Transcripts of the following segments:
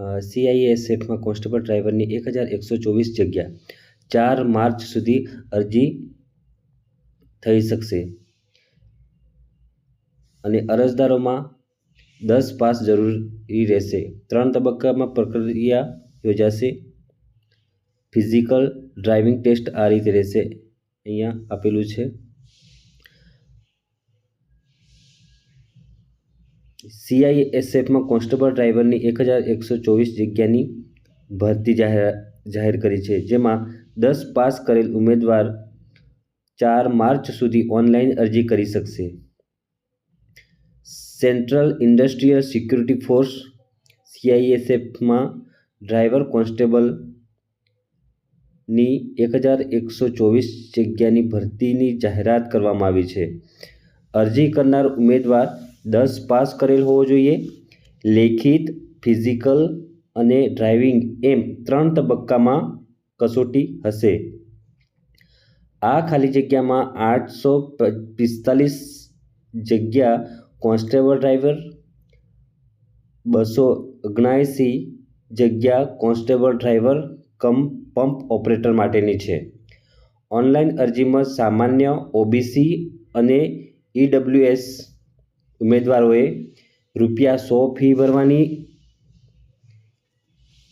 સીઆઈએસએફમાં constable ડ્રાઈવરની એક હજાર એકસો ચોવીસ જગ્યા. ચાર માર્ચ સુધી અરજી થઈ શકશે. અને અરજદારોમાં દસ પાસ જરૂરી રહેશે. ત્રણ તબક્કામાં પ્રક્રિયા યોજાશે. ફિઝિકલ ડ્રાઇવિંગ ટેસ્ટ આ રીતે રહેશે. અહીંયા આપેલું છે. સીઆઈએસએફમાં કોન્સ્ટેબલ ડ્રાઈવરની એક હજાર એકસો ચોવીસ જગ્યાની ભરતી જાહેર જાહેર કરી છે, જેમાં દસ પાસ કરેલ ઉમેદવાર ચાર માર્ચ સુધી ઓનલાઈન અરજી કરી શકશે. સેન્ટ્રલ ઇન્ડસ્ટ્રીયલ સિક્યુરિટી ફોર્સ સીઆઈએસએફમાં ડ્રાઈવર કોન્સ્ટેબલની એક હજાર એકસો ચોવીસ જગ્યાની ભરતીની જાહેરાત કરવામાં આવી છે. અરજી કરનાર ઉમેદવાર દસ પાસ કરેલ હોવો જોઈએ. લેખિત, ફિઝિકલ અને ડ્રાઇવિંગ એમ ત્રણ તબક્કામાં કસોટી હશે. આ ખાલી જગ્યામાં આઠસો પિસ્તાલીસ જગ્યા કોન્સ્ટેબલ ડ્રાઈવર બસો ઓગણસી જગ્યા constable driver cum pump operator માટેની છે. ઓનલાઈન અરજીમાં સામાન્ય ઓબીસી અને ઈડબ્લ્યુએસ ઉમેદવારોએ રૂપિયા સો ફી ભરવાની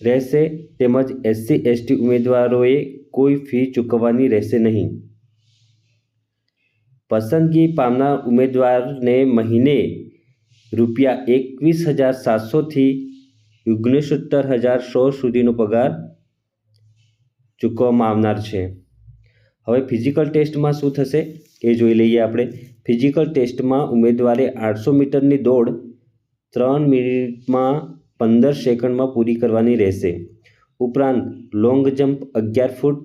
રહેશે તેમજ એસસી, એસટી ઉમેદવારોએ કોઈ ફી ચૂકવવાની રહેશે નહીં. પસંદગી પામનાર ઉમેદવારને મહિને રૂપિયા એકવીસ હજાર સાતસોથી ઓગણસત્તર હજાર સો સુધીનો પગાર ચૂકવવામાં આવનાર છે. હવે ફિઝિકલ ટેસ્ટમાં શું થશે એ જોઈ લઈએ આપણે. ફિઝિકલ ટેસ્ટમાં ઉમેદવારે આઠસો મીટરની દોડ ત્રણ મિનિટમાં પંદર સેકન્ડમાં પૂરી કરવાની રહેશે. ઉપરાંત લોંગ જમ્પ અગિયાર ફૂટ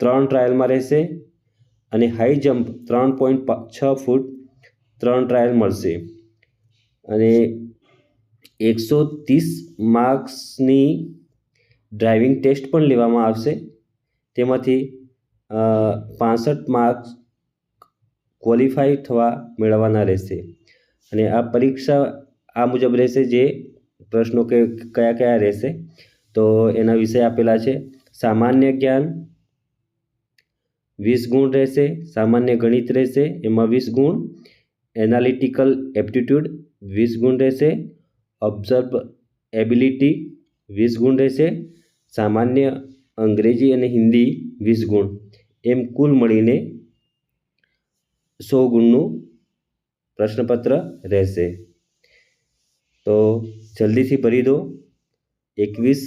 ત્રણ ટ્રાયલમાં રહેશે અને હાઈ જમ્પ ત્રણ પોઈન્ટ છ ફૂટ ત્રણ ટ્રાયલ મળશે. અને એકસો ત્રીસ માર્ક્સની ડ્રાઇવિંગ ટેસ્ટ પણ લેવામાં આવશે. તેમાંથી પાસઠ માર્ક્સ ક્વોલિફાઈ થવા મેળવવાના રહેશે. અને આ પરીક્ષા આ મુજબ રહેશે જે પ્રશ્નો કે કયા કયા રહેશે. તો એના વિષય આપેલા છે. સામાન્ય જ્ઞાન વીસ ગુણ રહેશે, સામાન્ય ગણિત રહેશે, એમાં વીસ ગુણ. એનાલિટિકલ એપ્ટિટ્યૂડ વીસ ગુણ રહેશે. ઓબ્ઝર્વ એબિલિટી વીસ ગુણ રહેશે. સામાન્ય અંગ્રેજી અને હિન્દી વીસ ગુણ. એમ કુલ મળીને સો ગુણનું પ્રશ્નપત્ર રહેશે. તો જલ્દીથી ભરી દો. એકવીસ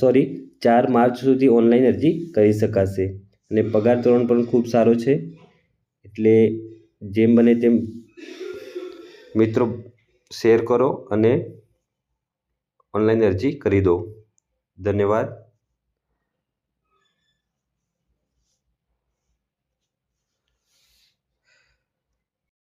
સોરી, ચાર માર્ચ સુધી ઓનલાઈન અરજી કરી શકાશે. અને પગાર ધોરણ પણ ખૂબ સારો છે. એટલે જેમ બને તેમ મિત્રો શેર કરો અને ઓનલાઈન અરજી કરી દો. ધન્યવાદ.